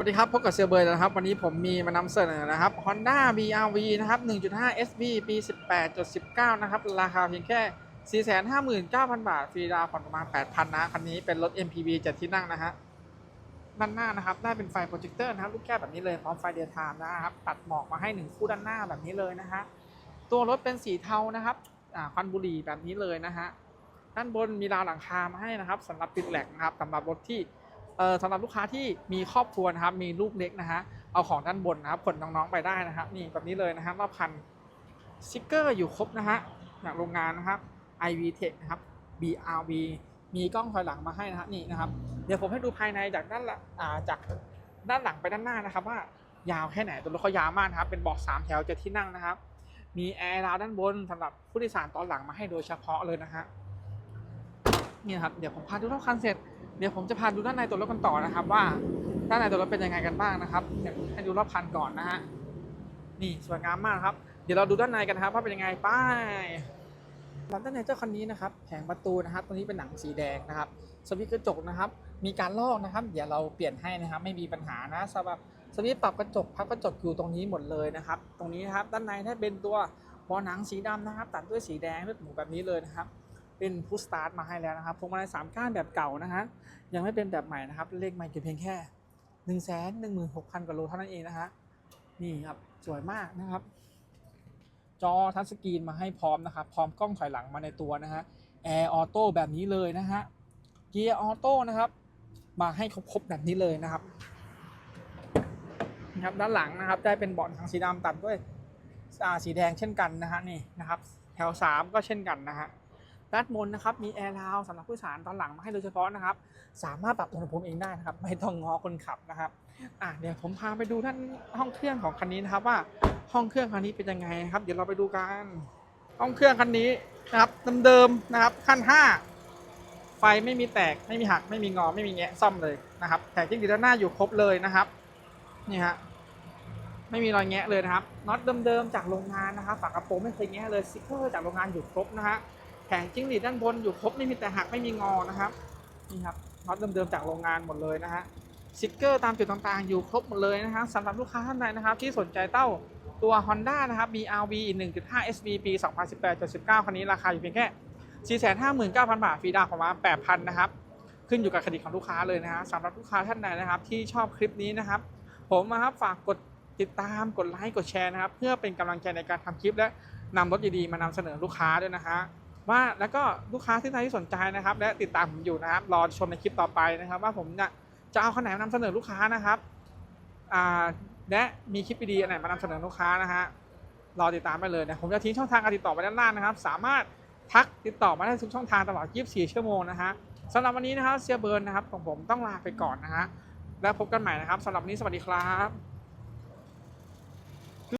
สวัสดีครับ พบกับเซลเบอร์นะครับ วันนี้ผมมีมานำเสนอนะครับ Honda BRV นะครับ 1.5 SB ปี 18.19 นะครับ ราคาเพียงแค่ 459,000 บาท ฟรีดาวผ่อนประมาณ 8,000 นะ คันนี้เป็นรถ MPV 7 ที่นั่งนะฮะ ด้านหน้านะครับ ได้เป็นไฟโปรเจคเตอร์นะครับ ลูกแก้วแบบนี้เลย พร้อมไฟเดียร์ไทม์นะครับ ตัดหมอกมาให้ 1 คู่ด้านหน้าแบบนี้เลยนะฮะ ตัวรถเป็นสีเทานะครับควันบุหรี่แบบนี้เลยนะฮะ ด้านบนมีราวหลังคามาให้นะครับสำหรับติดแหลกนะครับสำหรับรถที่ สำหรับลูกค้าที่มีครอบครัวนะครับมีลูกเล็กนะฮะเอาของด้านบนนะครับขนน้องๆไปได้นะครับนี่แบบนี้เลยนะฮะรอบคันสติกเกอร์อยู่ครบนะฮะจากโรงงานนะครับ IV Tech นะครับ BRV มีกล้องถอยหลังมาให้นะฮะนี่นะครับ เดี๋ยวผมให้ดูภายในจากด้านละอ่าจากด้านหลังไปด้านหน้านะครับ ว่ายาวแค่ไหนตัวรถเขายาวมากนะครับ เป็นเบาะสามแถวเจ็ดที่นั่งนะครับ มีแอร์ราวด้านบนสำหรับผู้โดยสารตอนหลังมาให้โดยเฉพาะเลยนะฮะ นี่นะครับเดี๋ยวผมพาดูรอบคันเสร็จเดี๋ยวผมจะพาดูด้านในตัวรถกันต่อนะครับ ว่าด้านในตัวรถเป็นยังไงกันบ้างนะครับเดี๋ยวให้ดูรอบคันก่อนนะฮะนี่สวยงามมากครับ เดี๋ยวเราดูด้านในกันนะครับว่าเป็นยังไงไป้ายด้านในเจ้าคันนี้นะครับแผงประตูนะครับตรงนี้เป็นหนังสีแดงนะครับสวิตช์กระจกนะครับ มีการลอกนะครับ เดี๋ยวเราเปลี่ยนให้นะครับ ไม่มีปัญหานะสำหรับสวิตช์ปรับกระจกพับกระจกอยู่ตรงนี้หมดเลยนะครับ ตรงนี้นะครับด้านในถ้าเป็นตัวบอหนังสีดำนะครับ ตัดด้วยสีแดงเลือดหมูแบบนี้เลยนะครับ เป็นพุชสตาร์ทมาให้แล้วนะครับพวงมาลัยสามก้านแบบเก่านะฮะยังไม่เป็นแบบใหม่นะครับเลขใหม่เพียงแค่หนึ่งแสนหนึ่งหมื่นหกพันกว่าโลเท่านั้นเองนะฮะนี่ครับสวยมากนะครับ จอทัชสกรีนมาให้พร้อมนะครับ พร้อมกล้องถอยหลังมาในตัวนะฮะแอร์ออโต้แบบนี้เลยนะฮะเกียร์ออโต้นะครับ มาให้ครบๆแบบนี้เลยนะครับนะครับด้านหลังนะครับได้เป็นเบาะหนังสีดำตัดด้วยสีแดงเช่นกันนะฮะนี่นะครับ แถวสามก็เช่นกันนะฮะ ด้านบนนะครับมีแอร์ราวสำหรับผู้โดยสารตอนหลังมาให้โดยเฉพาะนะครับ สามารถปรับอุณหภูมิเองได้นะครับ ไม่ต้องงอคนขับนะครับอะเดี๋ยวผมพาไปดูด้านห้องเครื่องของคันนี้นะครับว่าห้องเครื่องคันนี้เป็นยังไงนะครับ เดี๋ยวเราไปดูกันห้องเครื่องคันนี้นะครับเดิมๆนะครับขั้นห้าไฟไม่มีแตกไม่มีหักไม่มีงอไม่มีแงะซ่อมเลยนะครับแต่จริงๆด้านหน้าอยู่ครบเลยนะครับนี่ฮะไม่มีรอยแงะเลยนะครับน็อตเดิมๆจากโรงงานนะครับฝากระโปรงไม่เคยแงะเลยสติ๊กเกอร์จากโรงงานอยู่ครบนะฮะ แผงจิ้งหรีดด้านบนอยู่ครบไม่มีแต่หักไม่มีงอนะครับนี่ครับน็อตเดิมๆจากโรงงานหมดเลยนะฮะสติกเกอร์ตามจุดต่างๆ อยู่ครบหมดเลยนะครับสำหรับลูกค้าท่านใดนะครับ ที่สนใจเต้าตัว Honda นะครับ BRV 1.5 SV ปี 2018-19 คันนี้ราคาอยู่เพียงแค่ 459,000 บาท ฟรีดาวน์ประมาณ 8,000 นะครับ ขึ้นอยู่กับคดิตของลูกค้าเลยนะฮะสำหรับลูกค้าท่านใดนะครับ ที่ชอบคลิปนี้นะครับ ผมนะครับฝากกดติดตามกดไลค์กดแชร์นะครับ เพื่อเป็นกำลังใจในการทำคลิปและนำรถดีๆมานำเสนอลูกค้าด้วยนะฮะ ว่าแล้วก็ลูกค้าที่ท่านที่สนใจนะครับ และติดตามผมอยู่นะครับ รอชมในคลิปต่อไปนะครับ ว่าผมจะจะเอาคันไหนมานำเสนอลูกค้านะครับและมีคลิปดีอันไหนมานำเสนอลูกค้านะฮะรอติดตามไปเลยนะผมจะทิ้งช่องทางการติดต่อไว้ด้านล่างนะครับ สามารถทักติดต่อมาได้ทุกช่องทางตลอด 24 ชั่วโมงนะฮะสำหรับวันนี้นะครับเซียเบิร์นนะครับของผมต้องลาไปก่อนนะฮะแล้วพบกันใหม่นะครับสำหรับวันนี้สวัสดีครับ